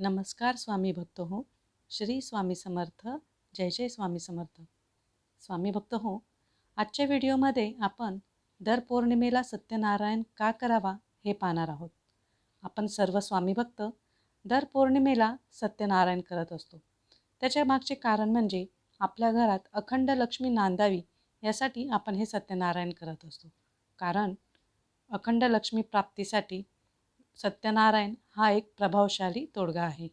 नमस्कार स्वामी भक्त हो. श्री स्वामी समर्थ जय जय स्वामी समर्थ. स्वामी भक्त हो आजच्या व्हिडिओमध्ये आपण दर पौर्णिमेला सत्यनारायण का करावा हे पाहणार आहोत. आपण सर्व स्वामी भक्त दर पौर्णिमेला सत्यनारायण करत असतो. त्याच्या मागचे कारण म्हणजे आपल्या घरात अखंड लक्ष्मी नांदावी यासाठी आपण हे सत्यनारायण करत असतो. कारण अखंड लक्ष्मी प्राप्तीसाठी सत्यनारायण हा एक प्रभावशाली तोडगा आहे.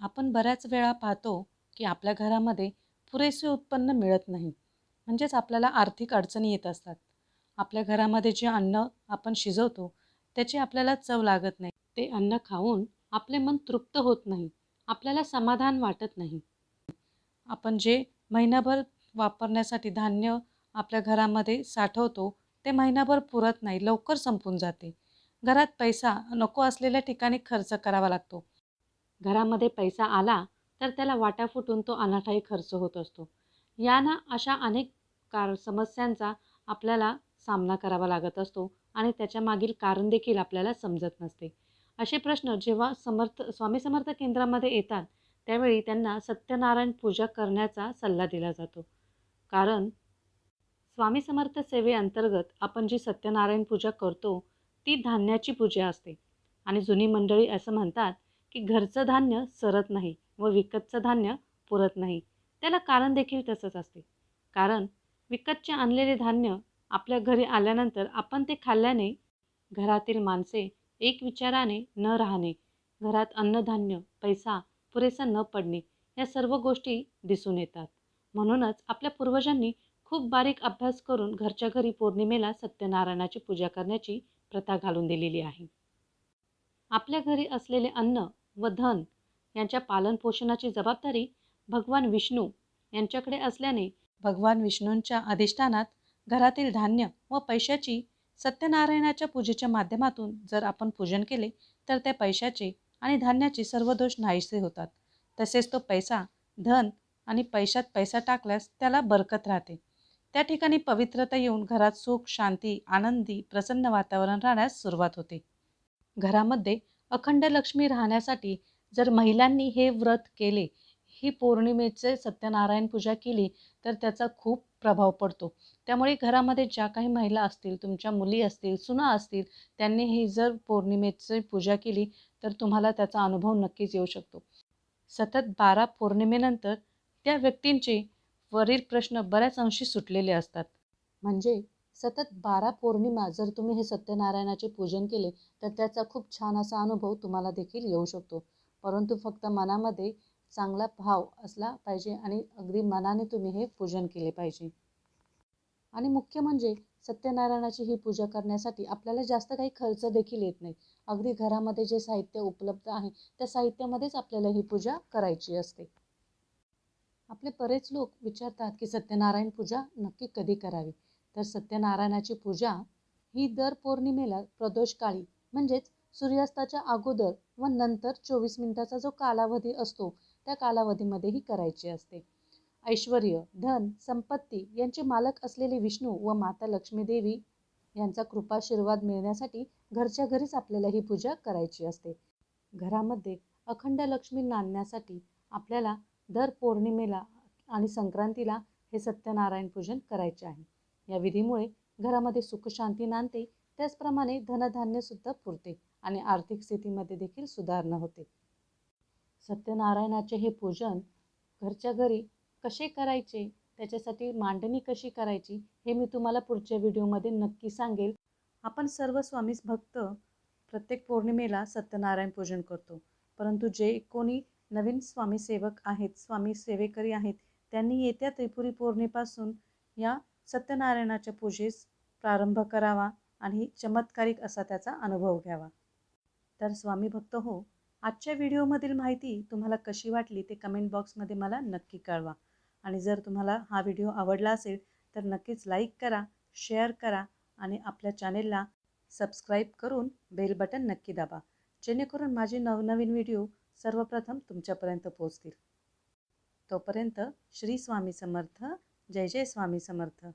आपण बऱ्याच वेळा पाहतो की आपल्या घरामध्ये पुरेसे उत्पन्न मिळत नाही. म्हणजेच आपल्याला आर्थिक अडचणी येत असतात. आपल्या घरामध्ये जे अन्न आपण शिजवतो त्याची आपल्याला चव लागत नाही. ते अन्न खाऊन आपले मन तृप्त होत नाही. आपल्याला समाधान वाटत नाही. आपण जे महिनाभर वापरण्यासाठी धान्य आपल्या घरामध्ये साठवतो ते महिनाभर पुरत नाही लवकर संपून जाते. घरात पैसा नको असलेल्या ठिकाणी खर्च करावा लागतो. घरामध्ये पैसा आला तर त्याला वाटा फुटून तो अनाठाई खर्च होत असतो. याना अशा अनेक कार समस्यांचा आपल्याला सामना करावा लागत असतो आणि त्याच्या मागील कारण देखील आपल्याला समजत नसते. असे प्रश्न जेव्हा समर्थ स्वामी समर्थ केंद्रामध्ये येतात त्यावेळी त्यांना सत्यनारायण पूजा करण्याचा सल्ला दिला जातो. कारण स्वामी समर्थ सेवेअंतर्गत आपण जी सत्यनारायण पूजा करतो ती धान्याची पूजा असते. आणि जुनी मंडळी असं म्हणतात की घरचं धान्य सरत नाही व विकतचं धान्य पुरत नाही. त्याला कारण देखील तसंच असते. कारण विकतचे आणलेले धान्य आपल्या घरी आल्यानंतर आपण ते खाल्ल्याने घरातील माणसे एक विचाराने न राहणे घरात अन्नधान्य पैसा पुरेसा न पडणे या सर्व गोष्टी दिसून येतात. म्हणूनच आपल्या पूर्वजांनी खूप बारीक अभ्यास करून घरच्या घरी पौर्णिमेला सत्यनारायणाची पूजा करण्याची प्रथा घालून दिलेली आहे. आपल्या घरी असलेले अन्न व धन यांच्या पालनपोषणाची जबाबदारी भगवान विष्णू यांच्याकडे असल्याने भगवान विष्णूंच्या अधिष्ठानात घरातील धान्य व पैशाची सत्यनारायणाच्या पूजेच्या माध्यमातून जर आपण पूजन केले तर त्या पैशाचे आणि धान्याचे सर्व दोष नाहीसे होतात. तसेच तो पैसा धन आणि पैशात पैसा टाकल्यास त्याला बरकत राहते. त्या ठिकाणी पवित्रता येऊन घरात सुख शांती आनंदी प्रसन्न वातावरण राहण्यास सुरुवात होते. घरामध्ये अखंड लक्ष्मी राहण्यासाठी जर महिलांनी हे व्रत केले ही पौर्णिमेचे सत्यनारायण पूजा केली तर त्याचा खूप प्रभाव पडतो. त्यामुळे घरामध्ये ज्या काही महिला असतील तुमच्या मुली असतील सुना असतील त्यांनी ही जर पौर्णिमेची पूजा केली तर तुम्हाला त्याचा अनुभव नक्कीच येऊ शकतो. सतत बारा पौर्णिमेनंतर त्या व्यक्तींची वरील प्रश्न बऱ्याच अंशी सुटलेले असतात. म्हणजे सतत बारा पौर्णिमा जर तुम्ही हे सत्यनारायणाचे पूजन केले तर त्याचा खूप छान असा अनुभव तुम्हाला देखील येऊ शकतो. परंतु फक्त मनामध्ये चांगला भाव असला पाहिजे आणि अगदी मनाने तुम्ही हे पूजन केले पाहिजे. आणि मुख्य म्हणजे सत्यनारायणाची ही पूजा करण्यासाठी आपल्याला जास्त काही खर्च देखील येत नाही. अगदी घरामध्ये जे साहित्य उपलब्ध आहे त्या साहित्यामध्येच आपल्याला ही पूजा करायची असते. आपले बरेच लोक विचारतात की सत्यनारायण पूजा नक्की कधी करावी? तर सत्यनारायणाची पूजा ही दर पौर्णिमेला प्रदोषकाळी म्हणजेच सूर्यास्ताच्या अगोदर व नंतर चोवीस मिनिटाचा जो कालावधी असतो त्या कालावधीमध्येही करायची असते. ऐश्वर धन संपत्ती यांचे मालक असलेले विष्णू व माता लक्ष्मी देवी यांचा कृपाशीर्वाद मिळण्यासाठी घरच्या घरीच आपल्याला ही पूजा करायची असते. घरामध्ये अखंड लक्ष्मी नांदण्यासाठी आपल्याला दर पौर्णिमेला आणि संक्रांतीला हे सत्यनारायण पूजन करायचे आहे. या विधीमुळे घरामध्ये सुखशांती नांदते. त्याचप्रमाणे धनधान्यसुद्धा पुरते आणि आर्थिक स्थितीमध्ये देखील सुधारणा होते. सत्यनारायणाचे हे पूजन घरच्या घरी कसे करायचे? त्याच्यासाठी मांडणी कशी करायची? हे मी तुम्हाला पुढच्या व्हिडिओमध्ये नक्की सांगेल. आपण सर्व स्वामीस भक्त प्रत्येक पौर्णिमेला सत्यनारायण पूजन करतो. परंतु जे कोणी नवीन स्वामीसेवक आहेत स्वामी सेवेकरी आहेत. त्यांनी येत्या त्रिपुरी पौर्णिमेपासून या सत्यनारायणाच्या पूजेस प्रारंभ करावा आणि चमत्कारिक असा त्याचा अनुभव घ्यावा. तर स्वामी भक्त हो आजच्या व्हिडिओमधील माहिती तुम्हाला कशी वाटली ते कमेंट बॉक्समध्ये मला नक्की कळवा. आणि जर तुम्हाला हा व्हिडिओ आवडला असेल तर नक्कीच लाईक करा शेअर करा आणि आपल्या चॅनेलला सबस्क्राईब करून बेल बटन नक्की दाबा. जेणेकरून माझे नवनवीन व्हिडिओ सर्वप्रथम तुमच्यापर्यंत पोहोचतील. तोपर्यंत श्री स्वामी समर्थ जय जय स्वामी समर्थ.